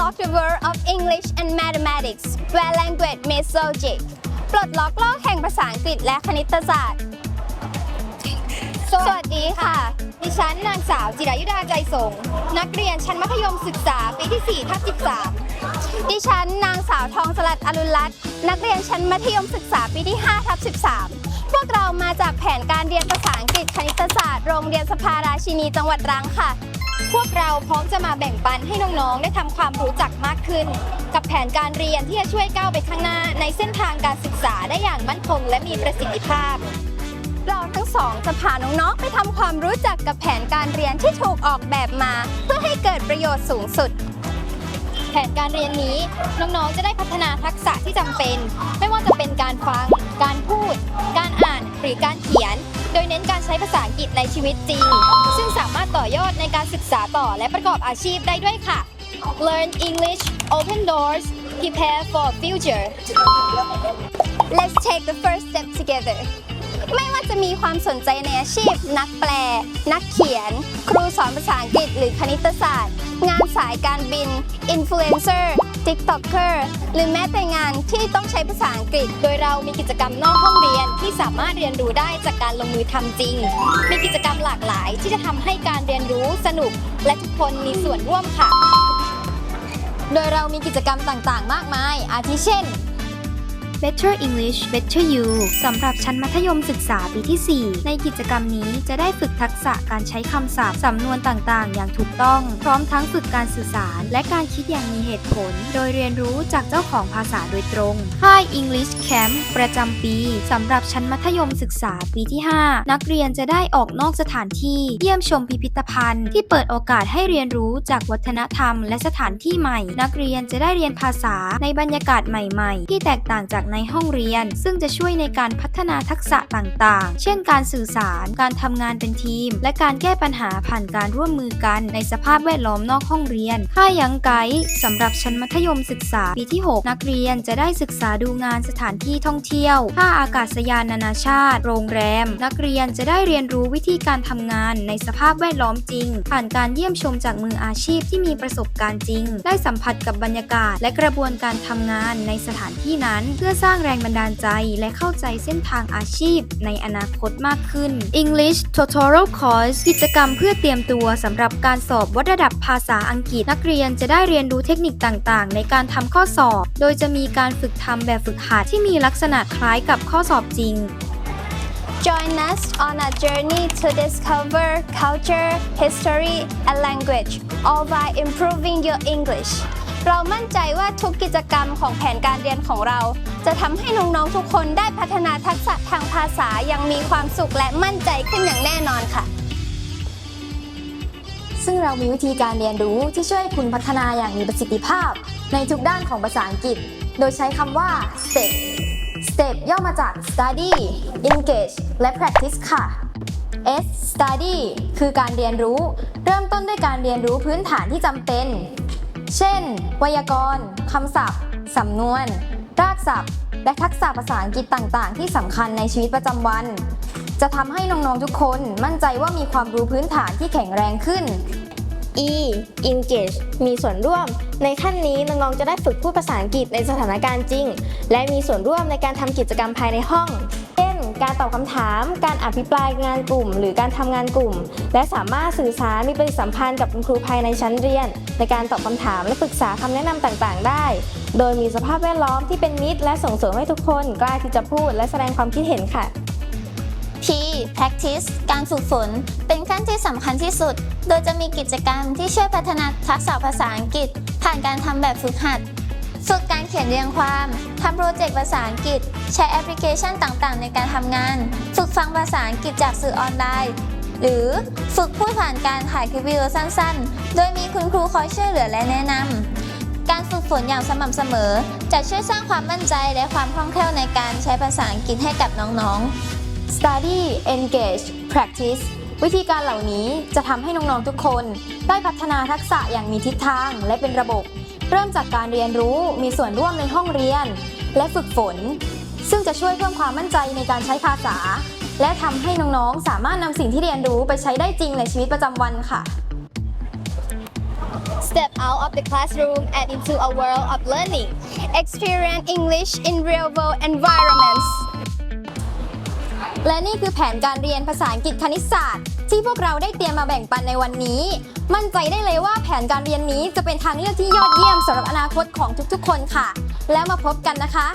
world of English and Mathematics where language meets logic ปลดล็อกโลกแห่งภาษาอังกฤษและคณิตศาสตร์ สวัสดีค่ะ ดิฉันนางสาวจิรายุดาใจสงฆ์นักเรียนชั้นมัธยมศึกษาปีที่4ทับ13 ดิฉันนางสาวทองสลัดอรุณรัตน์นักเรียนชั้นมัธยมศึกษาปีที่5ทับ13 พวกเรามาจากแผนการเรียนภาษาอังกฤษคณิตศาสตร์ โรงเรียนสภาราชินีจังหวัดตรังค่ะ พวกเราพร้อมจะมาแบ่งปันให้น้องๆ ได้ทำความรู้จักมากขึ้น กับแผนการเรียนที่จะช่วยก้าวไปข้างหน้าในเส้นทางการศึกษาได้อย่างมั่นคงและมีประสิทธิภาพ เราทั้งสองจะพาน้องๆ ไปทำความรู้จักกับแผนการเรียนที่ถูกออกแบบมา เพื่อให้เกิดประโยชน์สูงสุด แผนการเรียนนี้น้องๆ จะได้พัฒนาทักษะที่จำเป็น ไม่ว่าจะเป็นการฟัง การพูด การอ่าน หรือการเขียน โดยเน้นการใช้ภาษาอังกฤษในชีวิตจริง ซึ่งสามารถต่อยอดในการศึกษาต่อและประกอบอาชีพได้ด้วยค่ะ Learn English Open Doors Prepare for Future Let's take the first step together ไม่ว่าจะมีความสนใจในอาชีพ นักแปล นักเขียน ครูสอนภาษาอังกฤษหรือคณิตศาสตร์ งานสายการบิน อินฟลูเอนเซอร์ ติ๊กต็อกเกอร์ หรือแม้แต่งานที่ต้องใช้ภาษาอังกฤษ โดยเรามีกิจกรรมนอกห้องเรียนที่สามารถเรียนรู้ได้จากการลงมือทำจริง มีกิจกรรมหลากหลายที่จะทำให้การเรียนรู้สนุก และทุกคนมีส่วนร่วมค่ะ โดยเรามีกิจกรรมต่างๆ มากมาย อาทิเช่น Better English Better You สำหรับชั้นมัธยมศึกษาปีที่ 4 ในกิจกรรมนี้จะได้ฝึกทักษะการใช้คำศัพท์ สำนวนต่างๆ อย่างถูกต้อง พร้อมทั้งฝึกการสื่อสาร และการคิดอย่างมีเหตุผล โดยเรียนรู้จากเจ้าของภาษาโดยตรง Hi English Camp ประจำปีสำหรับชั้นมัธยมศึกษาปีที่ 5 นักเรียนจะได้ออกนอกสถานที่เยี่ยมชมพิพิธภัณฑ์ ที่เปิดโอกาสให้เรียนรู้จากวัฒนธรรม และสถานที่ใหม่ นักเรียนจะได้เรียนภาษาในบรรยากาศใหม่ ๆ ที่แตกต่างจากในห้องเรียน ซึ่งจะช่วยในการพัฒนาทักษะต่างๆ เช่นการสื่อสาร การทำงานเป็นทีม และการแก้ปัญหาผ่านการร่วมมือกันในสภาพแวดล้อมนอกห้องเรียน ค่ายังไกด์สำหรับชั้นมัธยมศึกษาปีที่ 6 นักเรียนจะได้ศึกษาดูงานสถานที่ท่องเที่ยว ท่าอากาศยานนานาชาติ โรงแรม นักเรียนจะได้เรียนรู้วิธีการทำงานในสภาพแวดล้อมจริง ผ่านการเยี่ยมชมจากมืออาชีพที่มีประสบการณ์จริง ได้สัมผัสกับบรรยากาศ และกระบวนการทำงานในสถานที่นั้น เพื่อสร้างแรงบันดาลใจและเข้าใจเส้นทางอาชีพในอนาคตมากขึ้น English Tutorial Course กิจกรรมเพื่อเตรียมตัวสำหรับการสอบวัดระดับภาษาอังกฤษนักเรียนจะได้เรียนรู้เทคนิคต่างๆ ในการทำข้อสอบ โดยจะมีการฝึกทำแบบฝึกหัดที่มีลักษณะคล้ายกับข้อสอบจริง Join us on a journey to discover culture, history, and language, all by improving your English. เรามั่นใจว่าทุกกิจกรรมของแผนการเรียนของเรา จะทำให้น้องๆทุกคนได้พัฒนาทักษะทางภาษาอย่างมีความสุขและมั่นใจขึ้นอย่างแน่นอนค่ะ ซึ่งเรามีวิธีการเรียนรู้ที่ช่วยคุณพัฒนาอย่างมีประสิทธิภาพ ในทุกด้านของภาษาอังกฤษ โดยใช้คำว่า step step ย่อมาจาก study engage และ practice ค่ะ S study คือการเรียนรู้ เริ่มต้นด้วยการเรียนรู้พื้นฐานที่จำเป็น เช่น ไวยากรณ์คำศัพท์ สำนวน รากศัพท์ และทักษะภาษาอังกฤษต่างๆ ที่สำคัญในชีวิตประจำวัน จะทำให้น้องๆทุกคนมั่นใจว่ามีความรู้พื้นฐานที่แข็งแรงขึ้น E engage มีส่วนร่วม ในขั้นนี้น้องๆจะได้ฝึกพูดภาษาอังกฤษในสถานการณ์จริง และมีส่วนร่วมในการทำกิจกรรมภายในห้อง การตอบคำถาม การอภิปรายงานกลุ่ม หรือการทำงานกลุ่ม และสามารถสื่อสารมีปฏิสัมพันธ์กับคุณครูภายในชั้นเรียน ในการตอบคำถามและปรึกษาคำแนะนำต่างๆ ได้ โดยมีสภาพแวดล้อมที่เป็นมิตร และส่งเสริมให้ทุกคนกล้าที่จะพูดและแสดงความคิดเห็นค่ะ P practice การฝึกฝน เป็นขั้นที่สำคัญที่สุด โดยจะมีกิจกรรมที่ช่วยพัฒนาทักษะภาษาอังกฤษ ผ่านการทำแบบฝึกหัด ฝึกการเขียนเรียงความทำโปรเจกต์ภาษาอังกฤษ ใช้แอปพลิเคชันต่างๆ ในการทำงาน ฝึกฟังภาษาอังกฤษจากสื่อออนไลน์ หรือฝึกพูดผ่านการถ่ายคลิปวิดีโอสั้นๆ โดยมีคุณครูคอยช่วยเหลือและแนะนำ การฝึกฝนอย่างสม่ำเสมอ จะช่วยสร้างความมั่นใจและความคล่องแคล่วในการใช้ภาษาอังกฤษให้กับน้องๆ study engage practice วิธีการเหล่านี้จะทำให้น้องๆทุกคนได้พัฒนาทักษะอย่างมีทิศทางและเป็นระบบ เริ่มจากการเรียนรู้มีส่วนร่วมในห้องเรียน และฝึกฝน ซึ่งจะช่วยเพิ่มความมั่นใจในการใช้ภาษา และทำให้น้องๆสามารถนำสิ่งที่เรียนรู้ไปใช้ได้จริงในชีวิตประจำวันค่ะ Step out of the classroom and into a world of learning. Experience English in real world environments. และนี่คือแผนการเรียนภาษาอังกฤษคณิตศาสตร์ ที่พวกเราได้เตรียมมาแบ่งปันในวันนี้ มั่นใจได้เลยว่าแผนการเรียนนี้จะเป็นทางเลือกที่ยอดเยี่ยมสำหรับอนาคตของทุกๆ คนค่ะ แล้วมาพบกันนะคะ